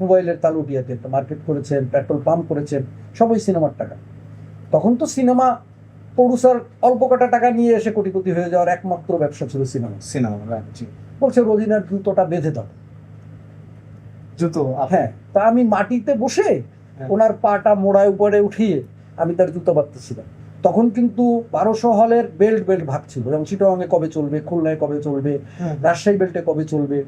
মোবাইলের তালুটিয়াতে একটা মার্কেট করেছেন পেট্রোল পাম্প করেছেন সবই সিনেমার টাকা। তখন তো সিনেমা প্রডিউসার অল্প কটা টাকা নিয়ে এসে কোটিপতি হয়ে যাওয়ার একমাত্র ব্যবসা ছিল সিনেমা। সিনেমা বলছে রোজিনার জুতোটা বেঁধে দাও। জুতো হ্যাঁ তা আমি মাটিতে বসে হ্যাঁ। ওনার পাটা মোড়ায় উপরে উঠিয়ে আমি তার জুতো বাঁধতেছিলাম। তখন কিন্তু বারোশো হলের বেল্ট বেল্ট ভাগ ছিল যেমন চিটংয়ে কবে চলবে খুলনায় কবে চলবে রাজশাহী বেল্টে কবে চলবে।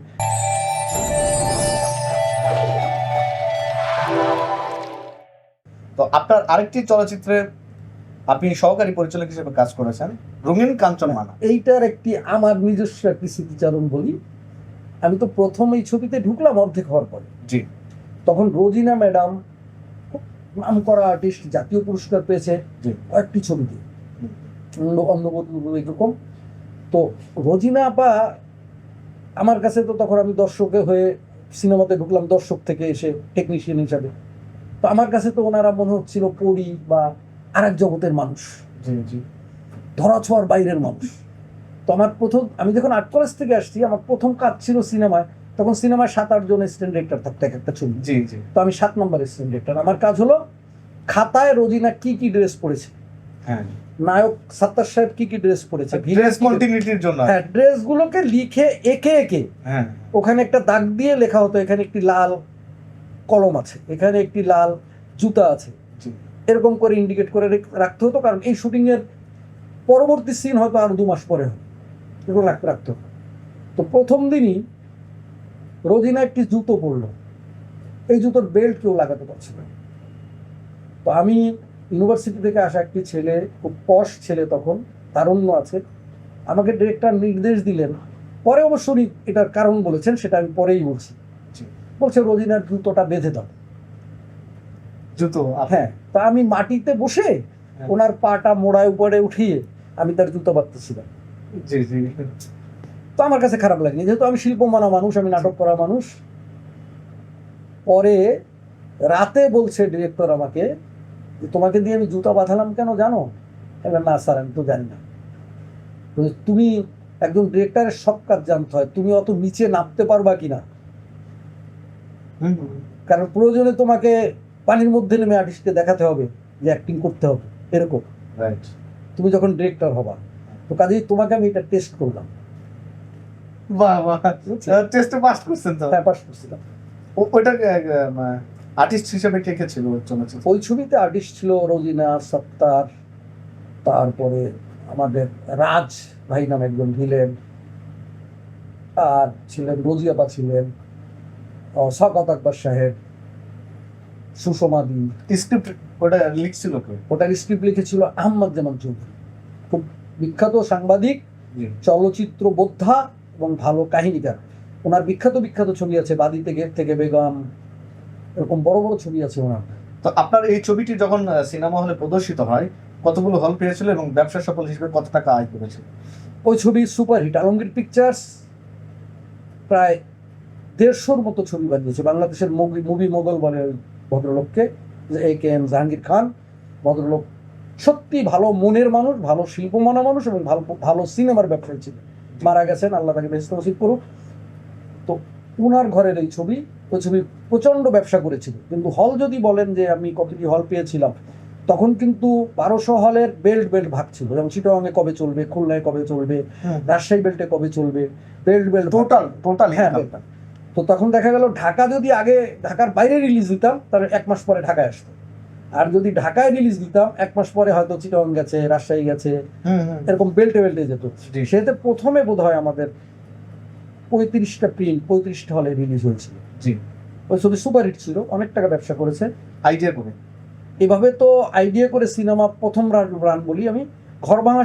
তো আপনার আরেকটি চলচ্চিত্রে আপনি সহকারী পরিচালক হিসেবে কাজ করেছেন রঙিন কাঞ্চন মানা। এইটার একটি আমার নিজস্ব একটি স্মৃতিচারণ বলি। আমি তো প্রথম এই ছবিতে ঢুকলাম অর্ধেক হওয়ার পরে। জি। তখন রোজিনা ম্যাডাম নাম করা আর্টিস্ট জাতীয় পুরস্কার পেয়েছে। কয়েকটি ছবিতে। অন্নবধূ এরকম তো রোজিনা আপা আমার কাছে তো তখন আমি দর্শকে হয়ে সিনেমাতে ঢুকলাম দর্শক থেকে এসে টেকনিশিয়ান হিসাবে। তো আমার কাছে তো ওনারা মনে হচ্ছিল পরি বা আরেক জগতের মানুষ। জি ধরাছোঁয়ার বাইরের মানুষ। তো আমার প্রথম আমি যখন আর্ট কলেজ থেকে আসছি আমার প্রথম কাজ ছিল সিনেমায়। তখন সিনেমায় সাত আট জন স্ট্যান্ড ডিরেক্টর থাকতো এক একটা ছবি। জি জি। তো আমি সাত নম্বর স্ট্যান্ড ডিরেক্টর আমার কাজ হলো খাতায় রোজিনা কি কি ড্রেস পরেছে। হ্যাঁ। নায়ক সাত্তার সাহেব কি কি ড্রেস পরেছে। ড্রেস কন্টিনিউটির জন্য হ্যাঁ ড্রেসগুলোকে লিখে একে একে। হ্যাঁ। ওখানে একটা দাগ দিয়ে লেখা হতো এখানে একটি লাল কলম আছে। এখানে একটি লাল জুতা আছে। এরকম করে ইন্ডিকেট করে রাখতে হতো কারণ এই শুটিং এর পরবর্তী সিন হয়তো আরও দু মাস পরে হবে। এগুলো রাখতে রাখতে হতো। তো প্রথম দিনই রোজিনা একটি জুতো পরলো। এই জুতোর বেল্ট কেউ লাগাতে পারছে না। তো আমি ইউনিভার্সিটি থেকে আসা একটি ছেলে খুব পশ ছেলে তখন তারুণ্য আছে। আমাকে ডিরেক্টর নির্দেশ দিলেন। পরে অবশ্য উনি এটার কারণ বলেছেন সেটা আমি পরেই বলছি। বলছে রোজিনার জুতোটা বেঁধে দাও জুতো? হ্যাঁ তা আমি মাটিতে বসে হ্যাঁ। ওনার পাটা মোড়ায় উপরে উঠিয়ে আমি তার জুতো বাঁধতেছিলাম। জি জি। তো আমার কাছে খারাপ লাগেনি। যেহেতু আমি শিল্প মানা মানুষ আমি নাটক করা মানুষ পরে রাতে বলছে ডিরেক্টর আমাকে যে তোমাকে দিয়ে আমি জুতা বাঁধালাম কেন জানো? না স্যার আমি তো জানি না। তুমি একজন ডিরেক্টরের সব কাজ জানতে হয় তুমি অত নিচে নামতে পারবা কিনা। কারণ প্রয়োজনে তোমাকে পানির মধ্যে নেমে আর্টিস্টকে দেখাতে হবে যে অ্যাক্টিং করতে হবে এরকম। রাইট তুমি যখন ডিরেক্টর হবা তো কাজেই তোমাকে আমি এটা টেস্ট করলাম। বাহ বাহ। টেস্টে পাস করছেন তো? হ্যাঁ পাস করছিলাম। ও- আর্টিস্ট হিসেবে কে কে ছিল ওই ওই ছবিতে আর্টিস্ট ছিল রোজিনা সত্তার তারপরে আমাদের রাজ ভাই নামে একজন ভিলেন আর ছিলেন রোজিয়াপা ছিলেন। শওকত আকবর সাহেব সুষমা দি স্ক্রিপ্ট ওটা লিখছিল ওটার স্ক্রিপ্ট লিখেছিল আহমদ জামান চৌধুরী। খুব বিখ্যাত সাংবাদিক চলচ্চিত্র বোদ্ধা এবং ভালো কাহিনীকার ওনার বিখ্যাত বিখ্যাত ছবি আছে বাদি থেকে থেকে বেগম এরকম বড় বড় ছবি আছে ওনার। তো আপনার এই ছবিটি যখন সিনেমা হলে প্রদর্শিত হয় কতগুলো হল পেয়েছিল এবং ব্যবসা সফল হিসেবে কত টাকা আয় করেছিল? ওই ছবি সুপারহিট আলমগীর পিকচার্স প্রায় দেড়শোর মতো ছবি বানিয়েছে। বাংলাদেশের মুভি মুভি মোগল বলে ভদ্রলোককে যে এ কে এম জাহাঙ্গীর খান। ভদ্রলোক সত্যি ভালো মনের মানুষ ভালো শিল্পমনা মানুষ এবং ভালো ভালো সিনেমার ব্যবসায়ী ছিলেন। মারা গেছেন আল্লাহ তাকে ব্যস্ত নসিব করুক। তো উনার ঘরের এই ছবি ওই ছবি প্রচণ্ড ব্যবসা করেছিল। কিন্তু হল যদি বলেন যে আমি কতটি হল পেয়েছিলাম তখন কিন্তু বারোশো হলের বেল্ট বেল্ট ভাগ ছিল। যেমন চিটংয়ে কবে চলবে খুলনায় কবে চলবে রাজশাহী বেল্টে কবে চলবে বেল্ট বেল্ট টোটাল টোটাল হ্যাঁ। তো তখন দেখা গেল ঢাকা যদি আগে ঢাকার বাইরে রিলিজ দিতাম তাহলে এক মাস পরে ঢাকায় আসতো। আর যদি ঢাকায় রিলিজ দিতাম এক মাস পরে হয়তো চিটং গেছে রাজশাহী গেছে এরকম বেল্টে বেল্টে যেত। সেতে প্রথমে বোধ হয় আমাদের পঁয়ত্রিশটা প্রিন্ট পঁয়ত্রিশটা হলে রিলিজ হয়েছিল। জি। ওই ছবি সুপারহিট ছিল অনেক টাকা ব্যবসা করেছে। আইডিয়া করে। এভাবে তো আইডিয়া করে সিনেমা প্রথম রান রান বলি আমি। ঘর ভাঙা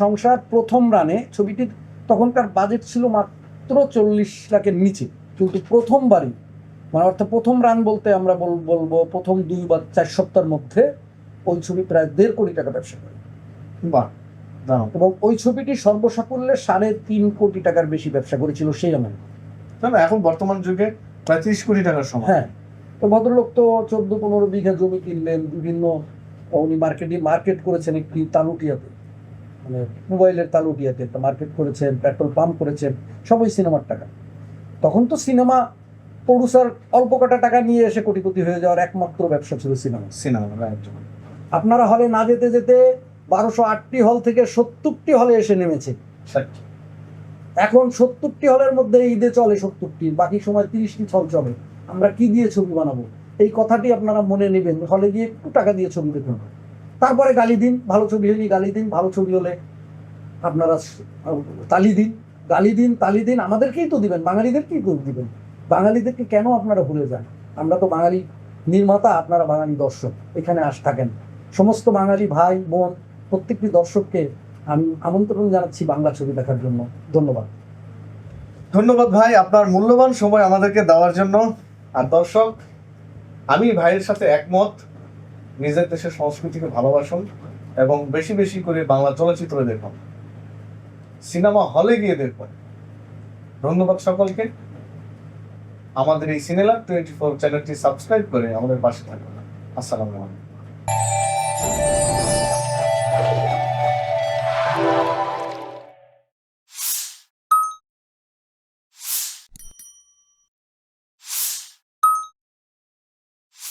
সংসার প্রথম রানে ছবিটির তখনকার বাজেট ছিল মাত্র চল্লিশ লাখের নিচে। কিন্তু প্রথমবারই মানে অর্থাৎ প্রথম রান বলতে আমরা বলব প্রথম দুই বা চার সপ্তাহের মধ্যে ওই ছবি প্রায় দেড় কোটি টাকা ব্যবসা করে। বাহ এবং ওই ছবিটি সর্বসাকুল্যে সাড়ে তিন কোটি টাকার বেশি ব্যবসা করেছিল সেই আমলে না এখন বর্তমান যুগে প্রায় ত্রিশ কোটি টাকার সময় হ্যাঁ তো ভদ্রলোক তো চোদ্দ পনেরো বিঘা জমি কিনলেন বিভিন্ন উনি মার্কেটিং মার্কেট করেছেন একটি তালুটিয়াতে। মানে মোবাইলের তালুটিয়াতে একটা মার্কেট করেছেন পেট্রোল পাম্প করেছেন সবই সিনেমার টাকা। তখন তো সিনেমা প্রডিউসার অল্প কটা টাকা নিয়ে এসে কোটিপতি হয়ে যাওয়ার একমাত্র ব্যবসা ছিল সিনেমা। সিনেমা আপনারা হলে না যেতে যেতে বারোশো আটটি হল থেকে সত্তরটি হলে এসে নেমেছে। এখন সত্তরটি হলের মধ্যে ঈদে চলে সত্তরটি বাকি সময় তিরিশটি হল চলে। আমরা কি দিয়ে ছবি বানাবো? এই কথাটি আপনারা মনে নেবেন হলে গিয়ে একটু টাকা দিয়ে ছবি দেখুন। তারপরে গালি দিন ভালো ছবি হলে গালি দিন ভালো ছবি হলে আপনারা তালি দিন। গালি দিন তালি দিন আমাদেরকেই তো দিবেন, বাঙালিদেরকেই তো দিবেন। বাঙালিদেরকে কেন আপনারা ভুলে যান? আমরা তো বাঙালি নির্মাতা, আপনারা বাঙালি দর্শক, এখানে আস থাকেন। সমস্ত বাঙালি ভাই, বোন, প্রত্যেকটি দর্শককে আমি আমন্ত্রণ জানাচ্ছি বাংলা ছবি দেখার জন্য। ধন্যবাদ। ধন্যবাদ ভাই, আপনার মূল্যবান সময় আমাদেরকে দেওয়ার জন্য। আর দর্শক, আমি ভাইয়ের সাথে একমত, নিজের দেশের সংস্কৃতিকে ভালোবাসুন এবং বেশি বেশি করে বাংলা চলচ্চিত্র দেখুন। সিনেমা হলে গিয়ে দেখবেন ধন্যবাদ সকলকে। আমাদের এই সিনেলার টোয়েন্টি ফোর চ্যানেলটি সাবস্ক্রাইব করে আমাদের পাশে থাকবেন। আসসালামু আলাইকুম।